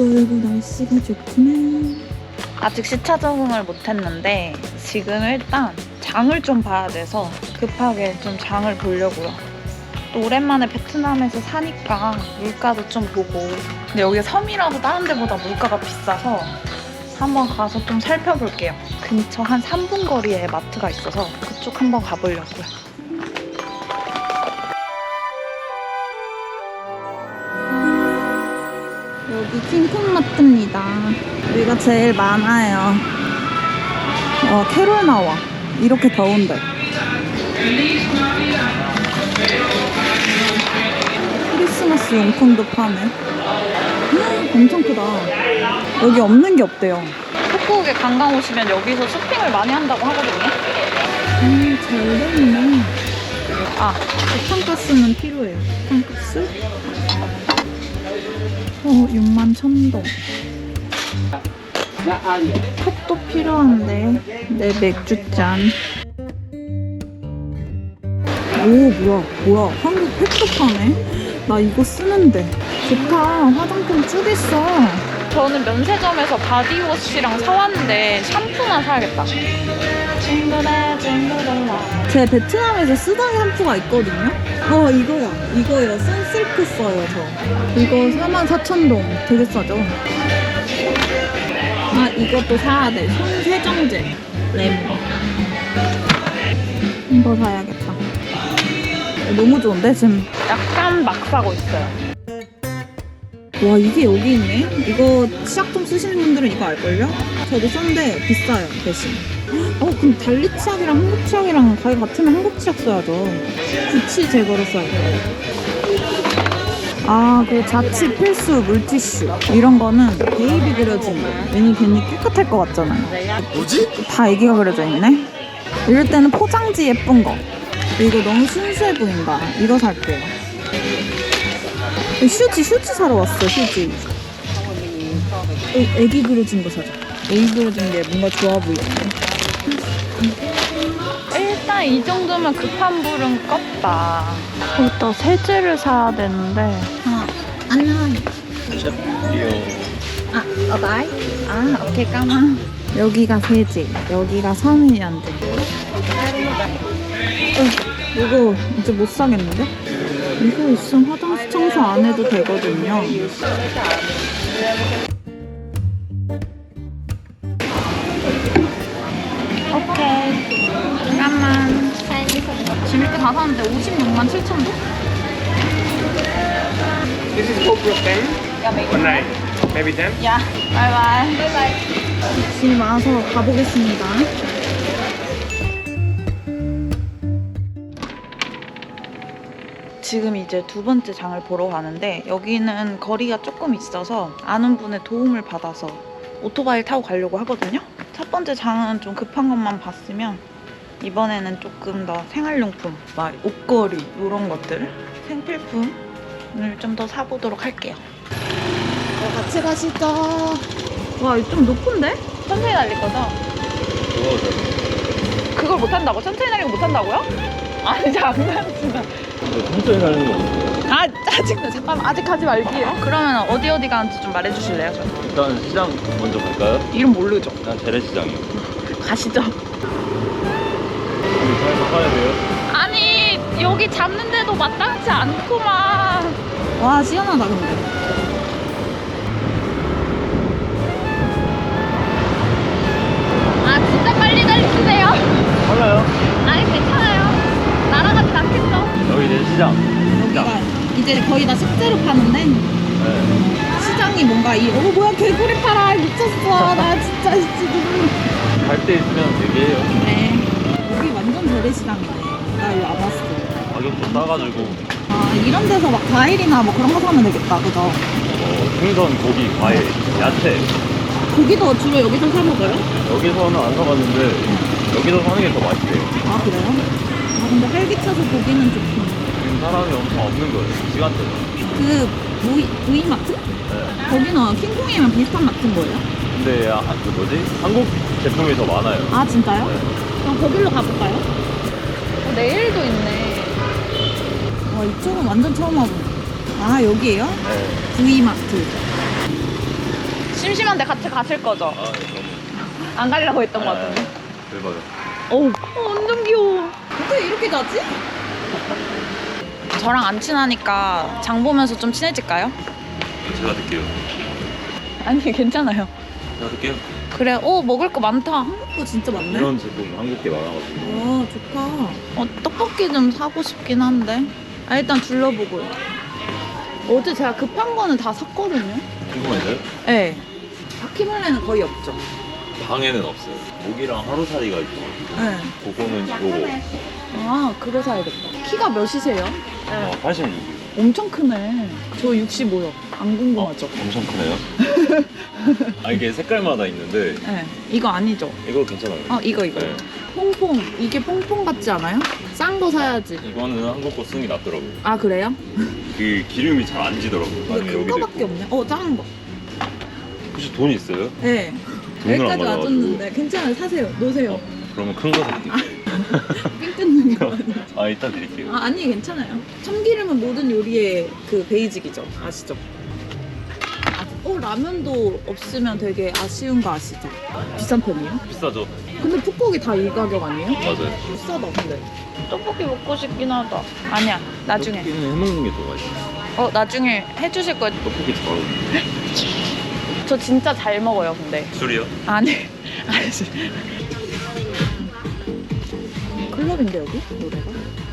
떨고 날씨가 좋구나. 아직 시차 적응을 못했는데 지금 일단 장을 좀 봐야 돼서 급하게 좀 장을 보려고요. 또 오랜만에 베트남에서 사니까 물가도 좀 보고 근데 여기 섬이라서 다른 데보다 물가가 비싸서 한번 가서 좀 살펴볼게요. 근처 한 3분 거리에 마트가 있어서 그쪽 한번 가보려고요. 여기 킹콩 마트입니다. 여기가 제일 많아요. 어, 캐롤 나와. 이렇게 더운데. 크리스마스 용품도 파네. 헉, 엄청 크다. 여기 없는 게 없대요. 푸꾸옥에 관광 오시면 여기서 쇼핑을 많이 한다고 하거든요. 음, 잘 됐네. 아, 부탄가스는 필요해요. 부탄가스? 어, 6만 천동. 컵도 필요한데. 내 맥주잔. 오, 뭐야, 뭐야. 한국 팩도 파네? 나 이거 쓰는데. 좋다. 화장품 쭉 있어. 저는 면세점에서 바디워시랑 사왔는데 샴푸나 사야겠다. 제 베트남에서 쓰던 샴푸가 있거든요. 어 이거야 이거요 선실크 써요 저. 이거 44,000동 되게 싸죠. 아 이것도 사야 돼. 손 세정제 레몬. 이거 사야겠다. 어, 너무 좋은데 지금. 약간 막 사고 있어요. 와 이게 여기 있네. 이거 치약좀 쓰시는 분들은 이거 알걸요? 저도 썼는데 비싸요 대신. 어 그럼 달리 치약이랑 한국 치약이랑 가격 같으면 한국 치약 써야죠. 구취 제거로 써야 돼요. 아, 그 자취 필수 물티슈 이런 거는 베이비 그려진 거. 괜히 괜히 깨끗할 것 같잖아요. 뭐지? 다 애기가 그려져 있네. 이럴 때는 포장지 예쁜 거. 이거 너무 순수해 보인다. 이거 살게요. 휴지, 휴지 사러 왔어, 휴지. 애, 애기 그려진 거 사자. 애기 그려진 게 뭔가 좋아 보이네. 이 정도면 급한 불은 껐다. 일단 세제를 사야 되는데. 아, 안녕. 귀여워. 아, 어다이? 아, 오케이, 까만. 여기가 세제, 여기가 섬유연대. 어, 이거 이제 못 사겠는데? 이거 있으면 화장실 청소 안 해도 되거든요. 10개 다 사는데 56만 7천 도? This is for ten 야, or 메이크. nine? Maybe ten? 야, 바이바이. 바이바이. 짐 와서 가보겠습니다. 지금 이제 두 번째 장을 보러 가는데 여기는 거리가 조금 있어서 아는 분의 도움을 받아서 오토바이를 타고 가려고 하거든요. 첫 번째 장은 좀 급한 것만 봤으면 이번에는 조금 더 생활용품, 막 옷걸이 이런 것들 생필품을 좀 더 사보도록 할게요. 같이 가시죠. 와, 좀 높은데? 천천히 달릴 거죠? 그걸 못한다고? 천천히 달리고 못한다고요? 아니 장난치나. 천천히 가는 거 없어요. 아 짜증나. 잠깐만 아직 가지 말게요. 그러면 어디 어디 가는지 좀 말해주실래요? 저 일단 시장 먼저 갈까요? 이름 모르죠? 일단 재래시장이요. 가시죠. 사야 돼요? 아니 여기 잡는데도 마땅치 않구만. 와, 시원하다, 근데. 아 진짜 빨리 달리주세요. 빨라요. 아니 괜찮아요. 날아가진 않겠죠? 여기 이제 시장. 여기가 이제 거의 다 식재료 파는데 네. 시장이 뭔가 이, 어, 뭐야, 개구리 팔아. 미쳤어. 나 진짜, 진짜. 갈때 있으면 얘기해요. 네. 완전 재래시장이네. 나 여기 와봤어. 가격도 싸가지고 아, 이런 데서 막 과일이나 뭐 그런 거 사면 되겠다. 그죠? 어, 생선, 고기, 과일, 야채 고기도 주로 여기서 사 먹어요? 여기서는 안 사봤는데 여기서 사는 게 더 맛있대요. 아, 그래요? 아, 근데 활기차서 고기는 좋긴. 지금 사람이 엄청 없는 거예요. 시간대가. 그, 부이, 부이마트? 네. 거기는 킹콩이랑 비슷한 마트인 거예요? 근데 아, 그 뭐지? 한국 제품이 더 많아요. 아, 진짜요? 네. 그럼 거길로 가볼까요? 어, 내일도 있네. 와, 이쪽은 완전 처음 와보네. 아, 여기에요? 네. 부이마트. 심심한데 같이 가실 거죠? 아, 네, 그럼. 안 가려고 했던 것 같은데. 대박이야. 어우, 어, 완전 귀여워. 어떻게 이렇게 자지? 저랑 안 친하니까 장 보면서 좀 친해질까요? 제가 드릴게요. 아니, 괜찮아요. 제가 드릴게요. 그래, 어, 먹을 거 많다. 어, 진짜 많네. 이런 제품 한국 게 많아가지고. 와, 좋다. 어, 떡볶이 좀 사고 싶긴 한데. 아, 일단 둘러보고요. 어제 제가 급한 거는 다 샀거든요. 궁금해서요? 네. 바퀴벌레는 거의 없죠. 방에는 없어요. 모기랑 하루살이가 있고. 네. 그거는 요거. 아, 그거 사야겠다. 키가 몇이세요? 어, 86이요. 엄청 크네. 저 65요. 안 궁금하죠? 엄청 크네요. 아, 이게 색깔마다 있는데, 네. 이거 아니죠? 이거 괜찮아요. 아, 이거, 이거. 네. 퐁퐁. 이게 퐁퐁 같지 않아요? 싼 거 사야지. 이거는 한국 거 쓰는 게 낫더라고요. 아, 그래요? 그 기름이 잘 안 지더라고요. 아니면 큰 여기도 거밖에 있고. 없네. 어, 작은 거. 혹시 돈 있어요? 네. 돈을 안 여기까지 받아가지고. 와줬는데 괜찮아요. 사세요. 놓으세요. 어, 그러면 큰 거 살게요. 아, 이따 드릴게요. 아, 아니 괜찮아요. 참기름은 모든 요리의 그 베이직이죠. 아시죠? 어 라면도 없으면 되게 아쉬운 거 아시죠? 비싼 편이에요? 비싸죠? 근데 푹고기 다 이 가격 아니에요? 맞아요. 비싸다 근데. 떡볶이 먹고 싶긴 하다. 아니야, 나중에. 떡볶이는 해먹는 게더 맛있어요. 어, 나중에 해주실 거예요. 떡볶이 잘하거든요. 저 진짜 잘 먹어요, 근데. 술이요? 아니, 아니. 클럽인데 여기 노래가?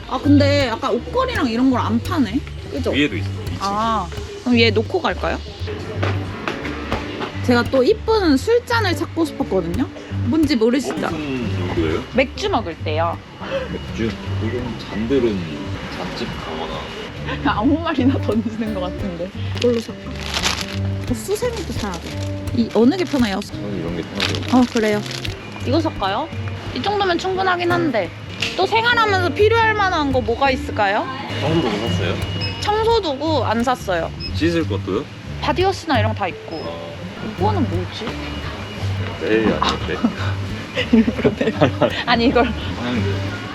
아 근데 약간 옷걸이랑 이런 걸 안 파네. 그죠? 위에도 있어요. 아, 그럼 얘 놓고 갈까요? 제가 또 이쁜 술잔을 찾고 싶었거든요. 뭔지 모르시죠? 무슨 정도예요? 맥주 먹을 때요. 맥주? 이건 잔들은 잔집 가거나 아무 말이나 던지는 것 같은데. 이걸로 살까? 어, 수세미도 사야 돼. 이 어느 게 편해요? 저는 이런 게 편하죠. 어 그래요. 이거 살까요? 이 정도면 충분하긴 한데. 또 생활하면서 필요할 만한 거 뭐가 있을까요? 청소도 못 샀어요? 청소도구 안 샀어요. 씻을 것도요? 바디워시나 이런 거 다 있고. 어, 이거는 뭐지? 네, 아닌데. 아니 이걸.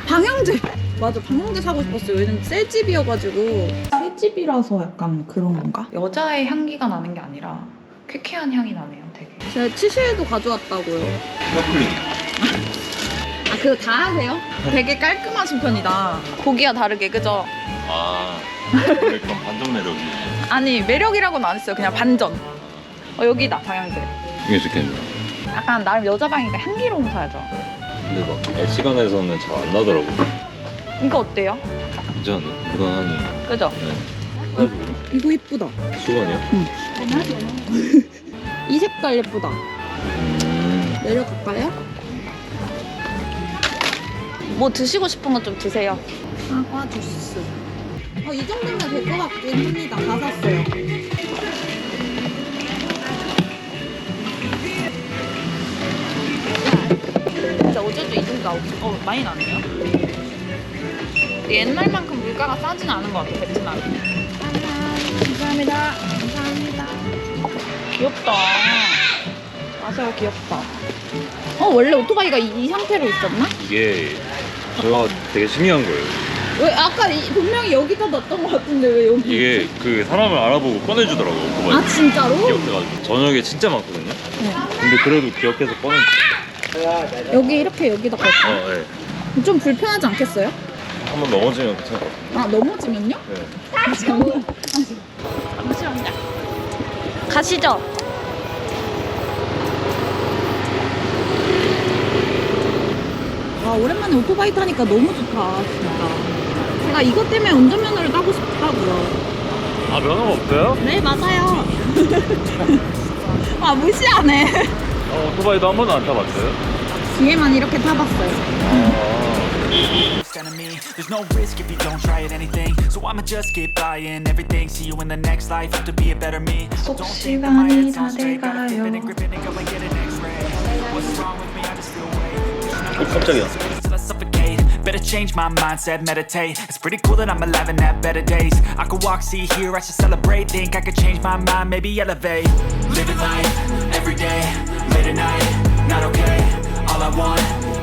방향제. 맞아 방향제 사고 싶었어요. 왜냐면 새 집이어가지고 새 집이라서 약간 그런 건가? 여자의 향기가 나는 게 아니라 쾌쾌한 향이 나네요, 되게. 제가 치실도 가져왔다고요. 커플링. 아 그거 다 하세요? 되게 깔끔하신 편이다. 보기와 다르게 그죠? 아, 그러니까 반전 매력이. 아니 매력이라고는 안 했어요. 그냥 반전. 어 여기다 방향제. 이게 좋겠네요. 약간 나름 여자 방이니까 향기로운 거 사야죠. 근데 막 애시간에서는 잘 안 나더라고요. 이거 어때요? 괜찮네. 무난하니. 그죠? 네. 이거 이쁘다. 수건이요? 이 색깔 예쁘다. 음. 내려갈까요? 뭐 드시고 싶은 거좀 드세요. 사과 주스. 어, 이 정도면 될 것 같긴 합니다. 다 샀어요. 진짜 어제도 이 정도 나오고 어 많이 나네요. 근데 옛날만큼 물가가 싸진 않은 것 같아 베트남. 감사합니다. 감사합니다. 귀엽다. 아세요 귀엽다. 어, 원래 오토바이가 이, 이 상태로 있었나? 이게 제가 되게 신기한 거예요. 왜 아까 이, 분명히 여기다 놨던 것 같은데 왜 여기? 이게 그 사람을 알아보고 꺼내주더라고요. 오토바이. 아 진짜로? 기억해가지고 저녁에 진짜 많거든요. 네. 근데 그래도 기억해서 꺼내. 여기 이렇게 여기다? 어, 네. 좀 불편하지 않겠어요? 한번 넘어지면 괜찮을 것 같아요. 아 넘어지면요? 네. 아 장난. 잠시만요. 가시죠. 와 오랜만에 오토바이 타니까 너무 좋다 진짜. 제가 이것 때문에 운전면허를 따고 싶다고요. 아 면허가 없어요? 네 맞아요. 아 무시하네. 어, 오토바이도 한 번도 안 타봤어요? 뒤에만 이렇게 타봤어요. 아. enemy. There's no risk if you don't try at anything. So I'ma just keep buying everything. See you in the next life. Have to be a better me. So don't think that my head's on straight. Gotta flip it and grip it and go and get an X-ray. weight. 어, 깜짝이야. Till I suffocate. Better change my mindset, meditate. It's pretty cool that I'm alive and have better days. I could walk, see, hear, I should celebrate. Think I could change my mind, maybe elevate. Living life every day, late at night, not okay. All I want